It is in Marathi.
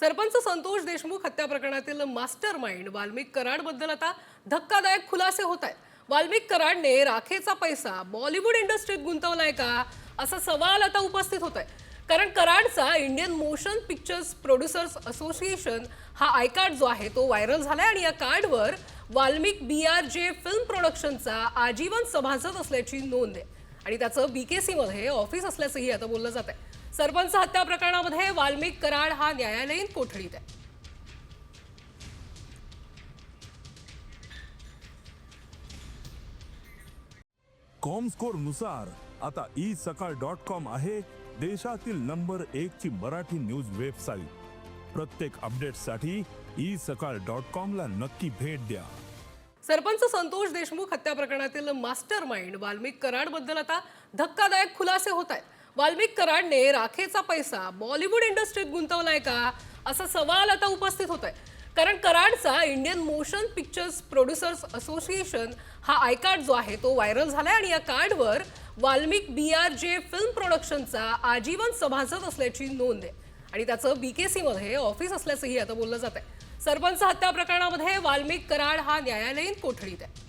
सरपंच संतोष देशमुख हत्या प्रकरणातील मास्टर माइंड वाल्मिक कराडबद्दल आता धक्कादायक खुलासे होत आहेत वाल्मिक कराडने राखेचा पैसा बॉलिवूड इंडस्ट्रीत गुंतवलाय का? असा सवाल आता उपस्थित होत आहे कारण कराडचा Indian Motion Pictures Producers Association हा आय कार्ड जो आहे तो व्हायरल झाला आहे आणि या कार्डवर Valmik B R J film प्रोडक्शनचा आजीवन सभासद असल्याची नोंद आहे. आणि त्याचं बी के सीमध्ये ऑफिस असल्याचंही आता बोललं जात आहे सरपंच हत्या प्रकरणामध्ये वाल्मिक कराड हा न्यायालयीन कोठडीत आहे. कॉमस्कोरनुसार आता ई सकाळ डॉट कॉम आहे देशातील नंबर एक ची मराठी न्यूज वेबसाईट प्रत्येक अपडेटसाठी ई सकाळ डॉट कॉम ला नक्की भेट द्या. सरपंच संतोष देशमुख हत्या प्रकरणातील मास्टर माइंड वाल्मिक कराडबद्दल आता धक्कादायक खुलासे होत आहेत. वाल्मिक कराडने राखेचा पैसा बॉलिवूड इंडस्ट्रीत गुंतवलाय का? असा सवाल आता उपस्थित होत आहे कारण कराडचा Indian Motion Pictures Producers Association हा आय कार्ड जो आहे तो व्हायरल झालाय आणि या कार्डवर Valmik B R J film प्रोडक्शनचा आजीवन सभासद असल्याची नोंद आहे. आणि त्याचं बी के सीमध्ये ऑफिस असल्याचंही आता बोललं जात आहे सरपंच हत्या प्रकरणामध्ये वाल्मिक कराड हा न्यायालयीन कोठडीत आहे.